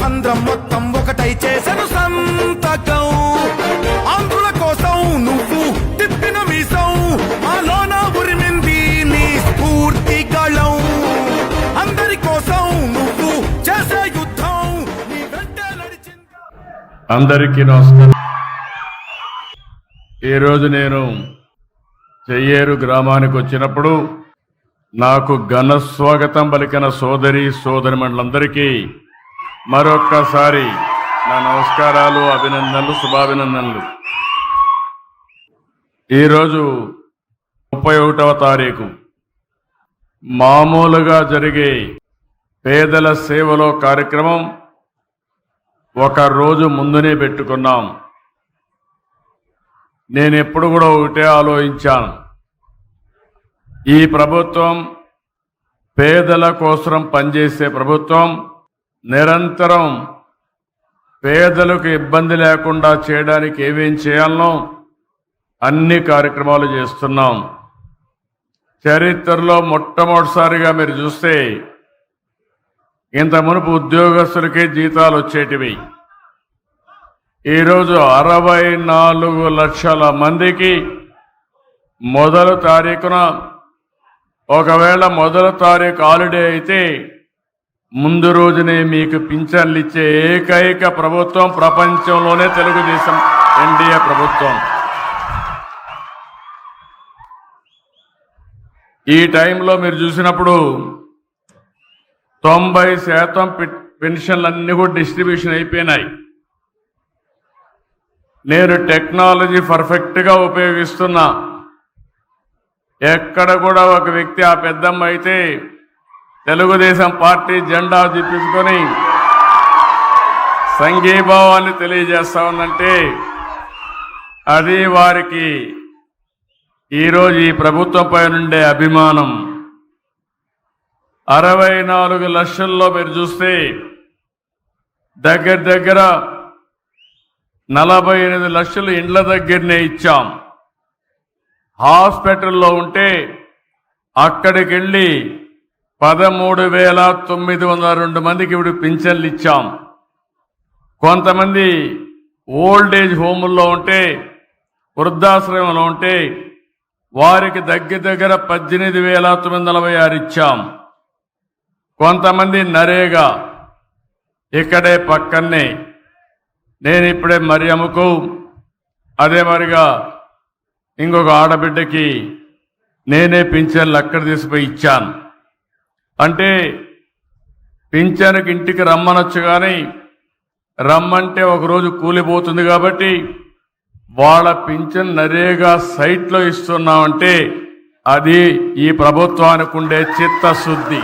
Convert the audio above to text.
సంద్రం మొత్తం ఒకటై చేసను సంతకం. ఆంధ్రుల కోసం నువ్వు తిప్పిన మీసం మాలోన ఉరిమింది నీ స్ఫూర్తి గళం. అందరి కోసం నువ్వు చేసే యుద్ధం నీ నడిచింది అందరికీ నమస్కారం. ఈరోజు నేను చెయ్యేరు గ్రామానికి వచ్చినప్పుడు నాకు ఘన స్వాగతం పలికిన సోదరి సోదరిమణులందరికీ మరొక్కసారి నా నమస్కారాలు అభినందనలు శుభాభినందనలు. ఈరోజు ముప్పై ఒకటవ తారీఖు. మామూలుగా జరిగే పేదల సేవలో కార్యక్రమం ఒక రోజు ముందునే పెట్టుకున్నాం. నేను ఎప్పుడు కూడా ఒకటే ఆలోచించాను. ఈ ప్రభుత్వం పేదల కోసం పనిచేసే ప్రభుత్వం నిరంతరం పేదలకు ఇబ్బంది లేకుండా చేయడానికి ఏమేం చేయాలనో అన్ని కార్యక్రమాలు చేస్తున్నాం. చరిత్రలో మొట్టమొదటిసారిగా మీరు చూస్తే ఇంత మునుపు ఉద్యోగస్తులకే జీతాలు వచ్చేటివి. ఈరోజు అరవై నాలుగు లక్షల మందికి మొదలు తారీఖున ఒకవేళ మొదల తారీఖు హాలిడే అయితే ముందు రోజునే మీకు పింఛన్లు ఇచ్చే ఏకైక ప్రభుత్వం ప్రపంచంలోనే తెలుగుదేశం ఎన్డీఏ ప్రభుత్వం. ఈ టైంలో మీరు చూసినప్పుడు తొంభై శాతం పెన్షన్లన్నీ కూడా డిస్ట్రిబ్యూషన్ అయిపోయినాయి. నేను టెక్నాలజీ పర్ఫెక్ట్గా ఉపయోగిస్తున్నా. ఎక్కడ కూడా ఒక వ్యక్తి ఆ పెద్దమ్మ అయితే తెలుగుదేశం పార్టీ జెండా చూపించుకొని సంఘీభావాన్ని తెలియజేస్తా ఉందంటే అది వారికి ఈరోజు ఈ ప్రభుత్వంపై నుండే అభిమానం. అరవై నాలుగు లక్షల్లో మీరు చూస్తే దగ్గర దగ్గర నలభై ఎనిమిది లక్షలు ఇండ్ల దగ్గరనే ఇచ్చాం. హాస్పిటల్లో ఉంటే అక్కడికి వెళ్ళి పదమూడు వేల తొమ్మిది వందల రెండు మందికి ఇప్పుడు పింఛన్లు ఇచ్చాం. కొంతమంది ఓల్డ్ ఏజ్ హోముల్లో ఉంటే వృద్ధాశ్రమంలో ఉంటే వారికి దగ్గర దగ్గర పద్దెనిమిది వేల తొమ్మిది నలభై ఆరు ఇచ్చాం. కొంతమంది నరేగా ఇక్కడే పక్కనే నేను ఇప్పుడే మరియమ్మకు అదే మరిగా ఇంకొక ఆడబిడ్డకి నేనే పింఛన్లు అక్కడ తీసుకుపోయి ఇచ్చాను. అంటే పింఛన్కి ఇంటికి రమ్మనొచ్చు కానీ రమ్మంటే ఒకరోజు కూలిపోతుంది కాబట్టి వాళ్ళ పింఛన్ నరేగా సైట్లో ఇస్తున్నామంటే అది ఈ ప్రభుత్వానికి ఉండే చిత్తశుద్ధి.